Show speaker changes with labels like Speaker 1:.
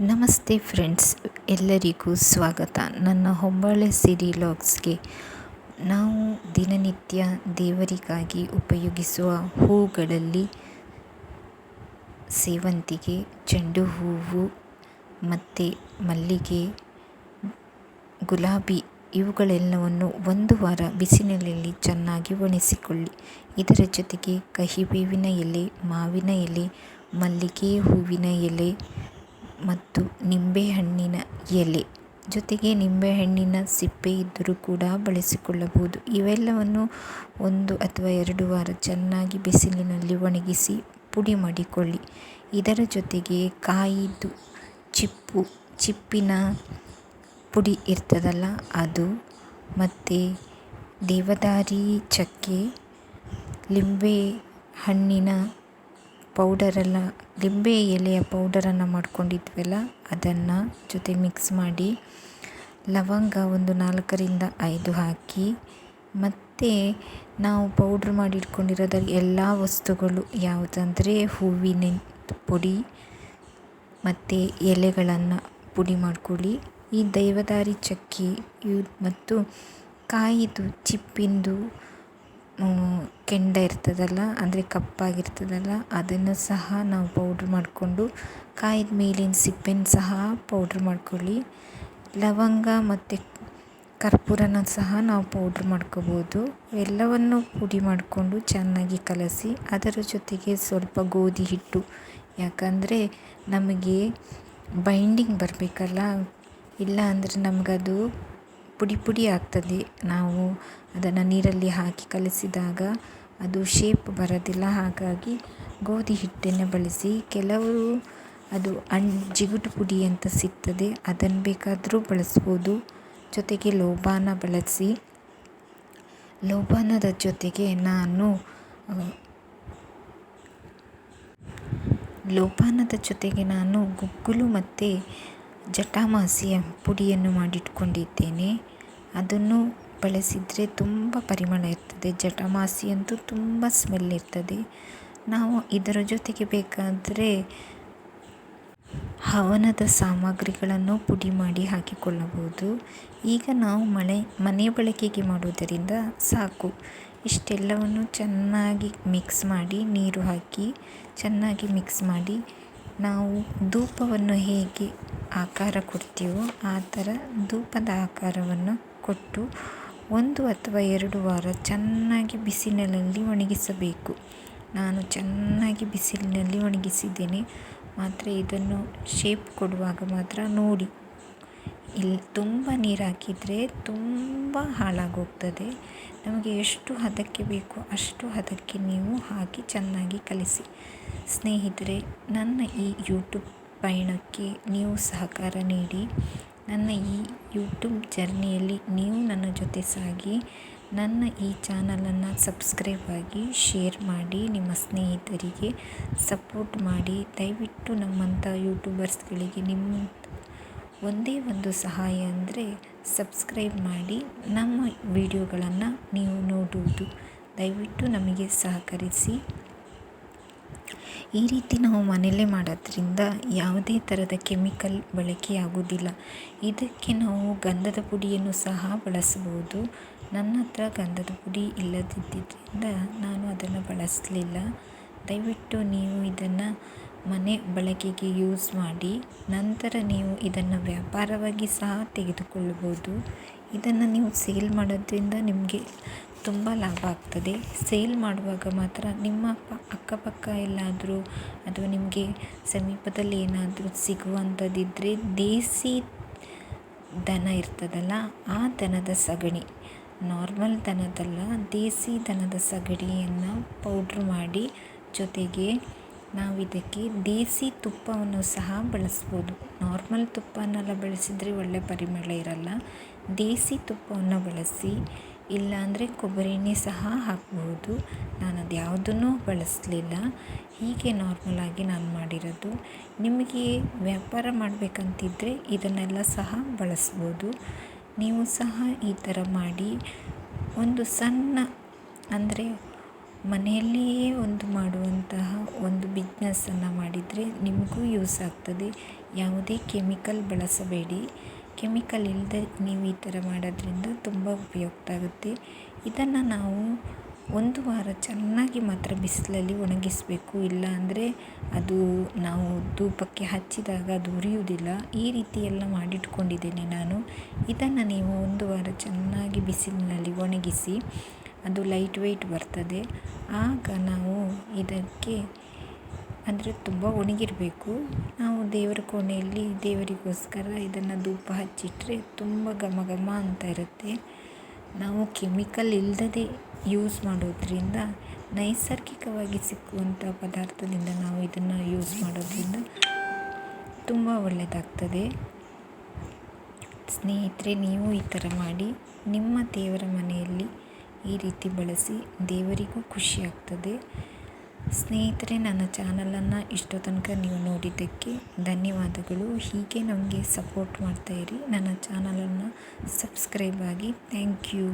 Speaker 1: ನಮಸ್ತೆ ಫ್ರೆಂಡ್ಸ್, ಎಲ್ಲರಿಗೂ ಸ್ವಾಗತ. ನನ್ನ ಹೊಂಬಾಳೆ ಸಿರಿ ಲಾಗ್ಸ್ಗೆ ನಾವು ದಿನನಿತ್ಯ ದೇವರಿಗಾಗಿ ಉಪಯೋಗಿಸುವ ಹೂಗಳಲ್ಲಿ ಸೇವಂತಿಗೆ, ಚೆಂಡು ಹೂವು ಮತ್ತು ಮಲ್ಲಿಗೆ, ಗುಲಾಬಿ ಇವುಗಳೆಲ್ಲವನ್ನು ಒಂದು ವಾರ ಬಿಸಿಲಿನಲ್ಲಿ ಚೆನ್ನಾಗಿ ಒಣಿಸಿಕೊಳ್ಳಿ ಇದರ ಜೊತೆಗೆ ಕಹಿಬೇವಿನ ಎಲೆ, ಮಾವಿನ ಎಲೆ, ಮಲ್ಲಿಗೆ ಹೂವಿನ ಎಲೆ ಮತ್ತು ನಿಂಬೆಹಣ್ಣಿನ ಎಲೆ. ಜೊತೆಗೆ ನಿಂಬೆಹಣ್ಣಿನ ಸಿಪ್ಪೆ ಇದ್ದರೂ ಕೂಡ ಬಳಸಿಕೊಳ್ಳಬಹುದು. ಇವೆಲ್ಲವನ್ನು ಒಂದು ಅಥವಾ ಎರಡು ವಾರ ಚೆನ್ನಾಗಿ ಬಿಸಿಲಿನಲ್ಲಿ ಒಣಗಿಸಿ ಪುಡಿ ಮಾಡಿಕೊಳ್ಳಿ. ಇದರ ಜೊತೆಗೆ ಕಾಯಿದು ಚಿಪ್ಪು, ಚಿಪ್ಪಿನ ಪುಡಿ ಇರ್ತದಲ್ಲ ಅದು. ಮತ್ತು ದೇವದಾರಿ ಚಕ್ಕೆ ಲಿಂಬೆ ಹಣ್ಣಿನ ಪೌಡರೆಲ್ಲ ಲಿಂಬೆ ಎಲೆಯ ಪೌಡರನ್ನು ಮಾಡ್ಕೊಂಡಿದ್ವಲ್ಲ, ಅದನ್ನು ಜೊತೆ ಮಿಕ್ಸ್ ಮಾಡಿ, ಲವಂಗ ಒಂದು ನಾಲ್ಕರಿಂದ ಐದು ಹಾಕಿ, ಮತ್ತು ನಾವು ಪೌಡ್ರ್ ಮಾಡಿಟ್ಕೊಂಡಿರೋದ ಎಲ್ಲ ವಸ್ತುಗಳು ಯಾವುದಂದರೆ ಹೂವಿನ ಪುಡಿ ಮತ್ತು ಎಲೆಗಳನ್ನು ಪುಡಿ ಮಾಡ್ಕೊಳ್ಳಿ. ಈ ದೈವದಾರಿ ಚಕ್ಕಿ ಮತ್ತು ಕಾಯಿದು, ಚಿಪ್ಪಿಂದು ಕೆಂಡ ಇರ್ತದಲ್ಲ, ಅಂದರೆ ಕಪ್ಪಾಗಿರ್ತದಲ್ಲ, ಅದನ್ನು ಸಹ ನಾವು ಪೌಡ್ರ್ ಮಾಡಿಕೊಂಡು, ಕಾಯಿದ ಮೇಲಿನ ಸಿಪ್ಪೆನ ಸಹ ಪೌಡ್ರ್ ಮಾಡ್ಕೊಳ್ಳಿ. ಲವಂಗ ಮತ್ತು ಕರ್ಪೂರನ ಸಹ ನಾವು ಪೌಡ್ರ್ ಮಾಡ್ಕೋಬೋದು. ಎಲ್ಲವನ್ನು ಪುಡಿ ಮಾಡಿಕೊಂಡು ಚೆನ್ನಾಗಿ ಕಲಸಿ, ಅದರ ಜೊತೆಗೆ ಸ್ವಲ್ಪ ಗೋಧಿ ಹಿಟ್ಟು. ಯಾಕಂದರೆ ನಮಗೆ ಬೈಂಡಿಂಗ್ ಬರಬೇಕಲ್ಲ ಇಲ್ಲ ಅಂದರೆ ನಮಗದು ಪುಡಿ ಪುಡಿ ಆಗ್ತದೆ. ನಾವು ಅದನ್ನು ನೀರಲ್ಲಿ ಹಾಕಿ ಕಲಸಿದಾಗ ಅದು ಶೇಪ್ ಬರೋದಿಲ್ಲ. ಹಾಗಾಗಿ ಗೋಧಿ ಹಿಟ್ಟನ್ನು ಬಳಸಿ. ಕೆಲವರು ಅದು ಅಣ್ ಜಿಗುಟು ಪುಡಿ ಅಂತ ಸಿಗ್ತದೆ. ಅದನ್ನು ಬೇಕಾದರೂ ಬಳಸ್ಬೋದು. ಜೊತೆಗೆ ಲೋಬಾನ ಬಳಸಿ. ಲೋಬಾನದ ಜೊತೆಗೆ ನಾನು, ಲೋಬಾನದ ಜೊತೆಗೆ ನಾನು ಗುಗ್ಗುಲು ಮತ್ತು ಜಟಾಮಾಸಿಯ ಪುಡಿಯನ್ನು ಮಾಡಿಟ್ಕೊಂಡಿದ್ದೇನೆ. ಅದನ್ನು ಬಳಸಿದರೆ ತುಂಬ ಪರಿಮಳ ಇರ್ತದೆ. ಜಟಾಮಾಸಿ ಅಂತೂ ತುಂಬ ಸ್ಮೆಲ್ ಇರ್ತದೆ. ನಾವು ಇದರ ಜೊತೆಗೆ ಬೇಕಾದರೆ ಹವನದ ಸಾಮಗ್ರಿಗಳನ್ನು ಪುಡಿ ಮಾಡಿ ಹಾಕಿಕೊಳ್ಳಬಹುದು. ಈಗ ನಾವು ಮಳೆ, ಮನೆ ಬಳಕೆಗೆ ಮಾಡುವುದರಿಂದ ಸಾಕು. ಇಷ್ಟೆಲ್ಲವನ್ನು ಚೆನ್ನಾಗಿ ಮಿಕ್ಸ್ ಮಾಡಿ ನೀರು ಹಾಕಿ, ಚೆನ್ನಾಗಿ ಮಿಕ್ಸ್ ಮಾಡಿ ನಾವು ಧೂಪವನ್ನು ಹೇಗೆ ಆಕಾರ ಕೊಡ್ತೀವೋ ಆ ಥರ ಧೂಪದ ಆಕಾರವನ್ನು ಕೊಟ್ಟು ಒಂದು ಅಥವಾ ಎರಡು ವಾರ ಚೆನ್ನಾಗಿ ಬಿಸಿಲಿನಲ್ಲಿ ಒಣಗಿಸಬೇಕು. ನಾನು ಚೆನ್ನಾಗಿ ಬಿಸಿಲಿನಲ್ಲಿ ಒಣಗಿಸಿದ್ದೇನೆ. ಮಾತ್ರ ಇದನ್ನು ಶೇಪ್ ಕೊಡುವಾಗ ಮಾತ್ರ ನೋಡಿ. ಇಲ್ಲಿ ತುಂಬ ನೀರು ಹಾಕಿದರೆ ತುಂಬ ಹಾಳಾಗೋಗ್ತದೆ. ನಮಗೆ ಎಷ್ಟು ಹದಕ್ಕೆ ಬೇಕೋ ಅಷ್ಟು ಹದಕ್ಕೆ ನೀವು ಹಾಕಿ ಚೆನ್ನಾಗಿ ಕಲಿಸಿ. ಸ್ನೇಹಿತರೆ, ನನ್ನ ಈ ಯೂಟ್ಯೂಬ್ ಪಯಣಕ್ಕೆ ನೀವು ಸಹಕಾರ ನೀಡಿ. ನನ್ನ ಈ ಯೂಟ್ಯೂಬ್ ಜರ್ನಿಯಲ್ಲಿ ನೀವು ನನ್ನ ಜೊತೆ ಸಾಗಿ. ನನ್ನ ಈ ಚಾನಲನ್ನು ಸಬ್ಸ್ಕ್ರೈಬ್ ಆಗಿ, ಶೇರ್ ಮಾಡಿ, ನಿಮ್ಮ ಸ್ನೇಹಿತರಿಗೆ ಸಪೋರ್ಟ್ ಮಾಡಿ. ದಯವಿಟ್ಟು ನಮ್ಮಂಥ ಯೂಟ್ಯೂಬರ್ಸ್ಗಳಿಗೆ ನಿಮ್ಮ ಒಂದೇ ಒಂದು ಸಹಾಯ ಅಂದರೆ ಸಬ್ಸ್ಕ್ರೈಬ್ ಮಾಡಿ ನಮ್ಮ ವಿಡಿಯೋಗಳನ್ನು ನೀವು ನೋಡುವುದು. ದಯವಿಟ್ಟು ನಮಗೆ ಸಹಕರಿಸಿ. ಈ ರೀತಿ ನಾವು ಮನೆಯಲ್ಲೇ ಮಾಡೋದ್ರಿಂದ ಯಾವುದೇ ಥರದ ಕೆಮಿಕಲ್ ಬಳಕೆಯಾಗುವುದಿಲ್ಲ. ಇದಕ್ಕೆ ನಾವು ಗಂಧದ ಪುಡಿಯನ್ನು ಸಹ ಬಳಸಬಹುದು. ನನ್ನ ಹತ್ರ ಗಂಧದ ಪುಡಿ ಇಲ್ಲದಿದ್ದರಿಂದ ನಾನು ಅದನ್ನು ಬಳಸಲಿಲ್ಲ. ದಯವಿಟ್ಟು ನೀವು ಇದನ್ನು ಮನೆ ಬಳಕೆಗೆ ಯೂಸ್ ಮಾಡಿ ನಂತರ ನೀವು ಇದನ್ನು ವ್ಯಾಪಾರವಾಗಿ ಸಹ ತೆಗೆದುಕೊಳ್ಳಬಹುದು. ಇದನ್ನು ನೀವು ಸೇಲ್ ಮಾಡೋದ್ರಿಂದ ನಿಮಗೆ ತುಂಬ ಲಾಭ ಆಗ್ತದೆ. ಸೇಲ್ ಮಾಡುವಾಗ ಮಾತ್ರ ನಿಮ್ಮ ಅಕ್ಕಪಕ್ಕ ಎಲ್ಲಾದರೂ ಅಥವಾ ನಿಮಗೆ ಸಮೀಪದಲ್ಲಿ ಏನಾದರೂ ಸಿಗುವಂಥದ್ದಿದ್ದರೆ ದೇಸಿ ದನ ಇರ್ತದಲ್ಲ, ಆ ದನದ ಸಗಣಿ. ನಾರ್ಮಲ್ ದನದಲ್ಲ, ದೇಸಿ ದನದ ಸಗಣಿಯನ್ನು ಪೌಡ್ರ್ ಮಾಡಿ ಜೊತೆಗೆ ನಾವು ಇದಕ್ಕೆ ದೇಸಿ ತುಪ್ಪವನ್ನು ಸಹ ಬಳಸ್ಬೋದು. ನಾರ್ಮಲ್ ತುಪ್ಪನೆಲ್ಲ ಬಳಸಿದರೆ ಒಳ್ಳೆ ಪರಿಮಳ ಇರಲ್ಲ. ದೇಸಿ ತುಪ್ಪವನ್ನು ಬಳಸಿ, ಇಲ್ಲಾಂದರೆ ಕೊಬ್ಬರಿ ಎಣ್ಣೆ ಸಹ ಹಾಕಬಹುದು ನಾನು ಅದು ಯಾವುದನ್ನೂ ಬಳಸಲಿಲ್ಲ. ಹೀಗೆ ನಾರ್ಮಲಾಗಿ ನಾನು ಮಾಡಿರೋದು. ನಿಮಗೆ ವ್ಯಾಪಾರ ಮಾಡಬೇಕಂತಿದ್ರೆ ಇದನ್ನೆಲ್ಲ ಸಹ ಬಳಸ್ಬೋದು. ನೀವು ಸಹ ಈ ಥರ ಮಾಡಿ, ಒಂದು ಸಣ್ಣ, ಅಂದರೆ ಮನೆಯಲ್ಲಿಯೇ ಒಂದು ಮಾಡುವಂತಹ ಒಂದು ಬಿಸ್ನೆಸ್ಸನ್ನು ಮಾಡಿದರೆ ನಿಮಗೂ ಯೂಸ್ ಆಗ್ತದೆ. ಯಾವುದೇ ಕೆಮಿಕಲ್ ಬಳಸಬೇಡಿ. ಕೆಮಿಕಲ್ ಇಲ್ಲದೆ ನೀವು ಈ ಥರ ಮಾಡೋದ್ರಿಂದ ತುಂಬ ಉಪಯುಕ್ತ ಆಗುತ್ತೆ. ಇದನ್ನು ನಾವು ಒಂದು ವಾರ ಚೆನ್ನಾಗಿ ಮಾತ್ರ ಬಿಸಿಲಲ್ಲಿ ಒಣಗಿಸಬೇಕು. ಇಲ್ಲ ಅಂದರೆ ಅದು ನಾವು ಧೂಪಕ್ಕೆ ಹಚ್ಚಿದಾಗ ಅದು ಉರಿಯುವುದಿಲ್ಲ. ಈ ರೀತಿಯೆಲ್ಲ ಮಾಡಿಟ್ಕೊಂಡಿದ್ದೇನೆ ನಾನು. ಇದನ್ನು ನೀವು ಒಂದು ವಾರ ಚೆನ್ನಾಗಿ ಬಿಸಿಲಿನಲ್ಲಿ ಒಣಗಿಸಿ ಅದು ಲೈಟ್ ವೆಯ್ಟ್ ಬರ್ತದೆ. ಆಗ ನಾವು ಇದಕ್ಕೆ ಅಂದರೆ ತುಂಬ ಒಣಗಿರಬೇಕು. ನಾವು ದೇವರ ಕೋಣೆಯಲ್ಲಿ ದೇವರಿಗೋಸ್ಕರ ಇದನ್ನು ಧೂಪ ಹಚ್ಚಿಟ್ಟರೆ ತುಂಬ ಘಮ ಘಮ ಅಂತ ಇರುತ್ತೆ. ನಾವು ಕೆಮಿಕಲ್ ಇಲ್ಲದೆ ಯೂಸ್ ಮಾಡೋದ್ರಿಂದ, ನೈಸರ್ಗಿಕವಾಗಿ ಸಿಕ್ಕುವಂಥ ಪದಾರ್ಥದಿಂದ ನಾವು ಇದನ್ನು ಯೂಸ್ ಮಾಡೋದ್ರಿಂದ ತುಂಬ ಒಳ್ಳೆಯದಾಗ್ತದೆ ಸ್ನೇಹಿತರೆ, ನೀವು ಈ ಥರ ಮಾಡಿ ನಿಮ್ಮ ದೇವರ ಮನೆಯಲ್ಲಿ ಈ ರೀತಿ ಬಳಸಿ ದೇವರಿಗೂ ಖುಷಿ ಆಗ್ತದೆ ಸ್ನೇಹಿತರೆ, ನನ್ನ ಚಾನಲನ್ನು ಇಷ್ಟೋ ತನಕ ನೀವು ನೋಡಿದ್ದಕ್ಕೆ ಧನ್ಯವಾದಗಳು. ಹೀಗೆ ನಮಗೆ ಸಪೋರ್ಟ್ ಮಾಡ್ತಾಯಿರಿ ನನ್ನ ಚಾನಲನ್ನು ಸಬ್ಸ್ಕ್ರೈಬ್ ಆಗಿ. Thank you.